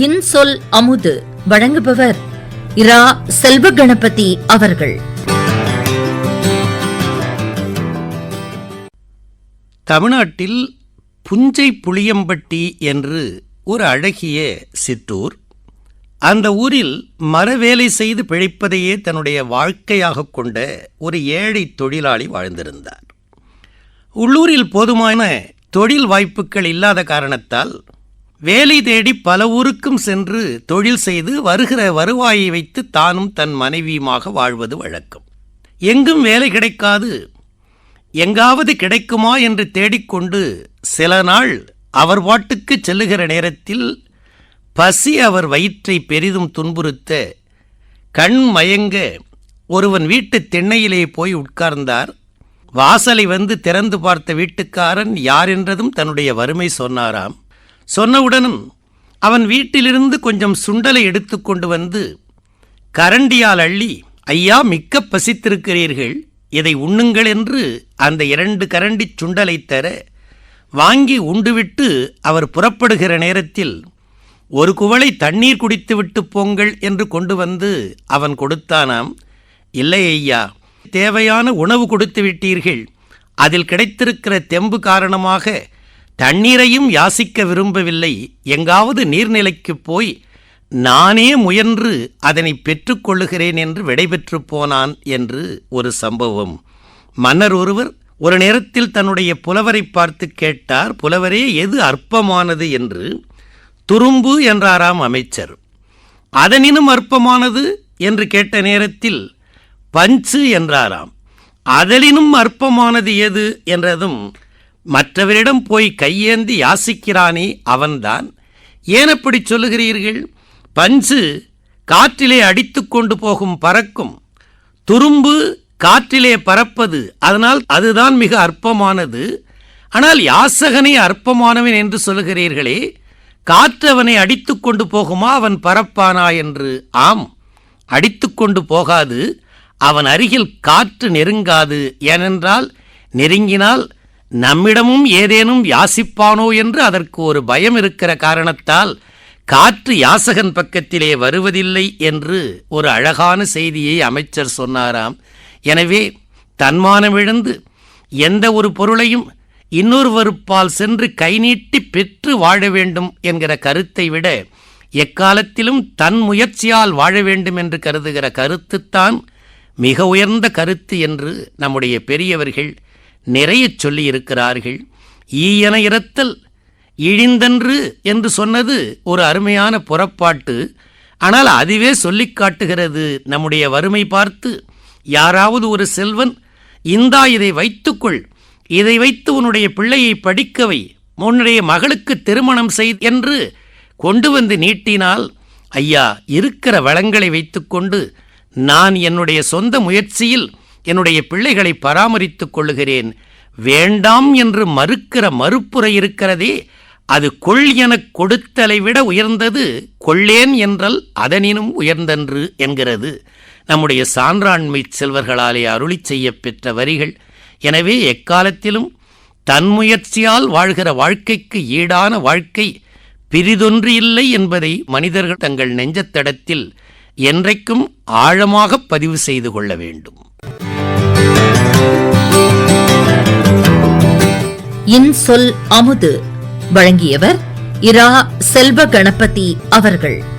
இன்சொல் அமுது. வழங்குபவர் இரா செல்வ கணபதி அவர்கள். தமிழ்நாட்டில் புஞ்சை புளியம்பட்டி என்று ஒரு அழகிய சிற்றூர். அந்த ஊரில் மரவேலை செய்து பிழைப்பதையே தன்னுடைய வாழ்க்கையாக கொண்ட ஒரு ஏழை தொழிலாளி வாழ்ந்திருந்தார். உள்ளூரில் போதுமான தொழில் வாய்ப்புகள் இல்லாத காரணத்தால் வேலை தேடி பல ஊருக்கும் சென்று தொழில் செய்து வருகிற வருவாயை வைத்து தானும் தன் மனைவியுமாக வாழ்வது வழக்கம். எங்கும் வேலை கிடைக்காது. எங்காவது கிடைக்குமா என்று தேடிக்கொண்டு சில நாள் அவர் பாட்டுக்கு செல்லுகிற நேரத்தில் பசி அவர் வயிற்றை பெரிதும் துன்புறுத்த கண் மயங்க ஒருவன் வீட்டு திண்ணையிலே போய் உட்கார்ந்தார். வாசலை வந்து திறந்து பார்த்த வீட்டுக்காரன் யார் என்றதும் தன்னுடைய வறுமை சொன்னாராம். சொன்னவுடனும் அவன் வீட்டிலிருந்து கொஞ்சம் சுண்டலை எடுத்துக்கொண்டு வந்து கரண்டியால் அள்ளி ஐயா மிக்க பசித்திருக்கிறீர்கள். இதை உண்ணுங்கள் என்று அந்த இரண்டு கரண்டி சுண்டலை தர வாங்கி உண்டுவிட்டு அவர் புறப்படுகிற நேரத்தில் ஒரு குவளை தண்ணீர் குடித்துவிட்டு போங்கள் என்று கொண்டு வந்து அவன் கொடுத்தானாம். இல்லை ஐயா தேவையான உணவு கொடுத்து விட்டீர்கள். அதில் கிடைத்திருக்கிற தெம்பு காரணமாக தண்ணீரையும் யாசிக்க விரும்பவில்லை. எங்காவது நீர்நிலைக்கு போய் நானே முயன்று அதனை பெற்றுக்கொள்ளுகிறேன் என்று விடைபெற்று போனான் என்று ஒரு சம்பவம். மன்னர் ஒருவர் ஒரு நேரத்தில் தன்னுடைய புலவரை பார்த்து கேட்டார் புலவரே எது அற்பமானது? என்று. துரும்பு என்றாராம் அமைச்சர். அதனினும் அற்பமானது? என்று கேட்ட நேரத்தில் பஞ்சு என்றாராம். அதனினும் அற்பமானது எது? என்றதும் மற்றவரிடம் போய் கையேந்தி யாசிக்கிறானே அவன்தான். ஏன் அப்படி சொல்லுகிறீர்கள்? பஞ்சு காற்றிலே அடித்து கொண்டு போகும் பறக்கும். துரும்பு காற்றிலே பறப்பது. அதனால் அதுதான் மிக அற்பமானது. ஆனால் யாசகனே அற்பமானவன் என்று சொல்லுகிறீர்களே காற்று அவனை அடித்து கொண்டு போகுமா? அவன் பறப்பானா என்று? ஆம் அடித்து கொண்டு போகாது. அவன் அருகில் காற்று நெருங்காது. ஏனென்றால் நெருங்கினால் நம்மிடமும் ஏதேனும் யாசிப்பானோ என்று அதற்கு ஒரு பயம் இருக்கிற காரணத்தால் காற்று யாசகன் பக்கத்திலே வருவதில்லை என்று ஒரு அழகான செய்தியை அமைச்சர் சொன்னாராம். எனவே தன்மானமிழந்து எந்த ஒரு பொருளையும் இன்னொருவருப்பால் சென்று கை நீட்டி பெற்று வாழ வேண்டும் என்கிற கருத்தை விட எக்காலத்திலும் தன் முயற்சியால் வாழ வேண்டும் என்று கருதுகிற கருத்துத்தான் மிக உயர்ந்த கருத்து என்று நம்முடைய பெரியவர்கள் நிறைய சொல்லியிருக்கிறார்கள். ஈயன இரத்தல் இழிந்தன்று என்று சொன்னது ஒரு அருமையான புறப்பாட்டு. ஆனால் அதுவே சொல்லிக் காட்டுகிறது. நம்முடைய வறுமை பார்த்து யாராவது ஒரு செல்வன் இந்தா இதை வைத்துக்கொள் இதை வைத்து உன்னுடைய பிள்ளையை படிக்கவை உன்னுடைய மகளுக்கு திருமணம் செய் என்று கொண்டு வந்து நீட்டினால் ஐயா இருக்கிற வளங்களை வைத்துக்கொண்டு நான் என்னுடைய சொந்த முயற்சியில் என்னுடைய பிள்ளைகளை பராமரித்துக் கொள்ளுகிறேன். வேண்டாம் என்று மறுக்கிற மறுப்புரை இருக்கிறதே அது கொள் எனக் கொடுத்தலை விட உயர்ந்தது கொள்ளேன் என்றால் அதனினும் உயர்ந்தன்று என்கிறது. நம்முடைய சான்றாண்மை செல்வர்களாலே அருளி செய்ய பெற்ற வரிகள். எனவே எக்காலத்திலும் தன் முயற்சியால் வாழ்கிற வாழ்க்கைக்கு ஈடான வாழ்க்கை பிரிதொன்று இல்லை என்பதை மனிதர்கள் தங்கள் நெஞ்சத்தடத்தில் என்றைக்கும் ஆழமாக பதிவு செய்து கொள்ள வேண்டும். இன்சொல் அமுது. வழங்கியவர் இரா செல்வ கணபதி அவர்கள்.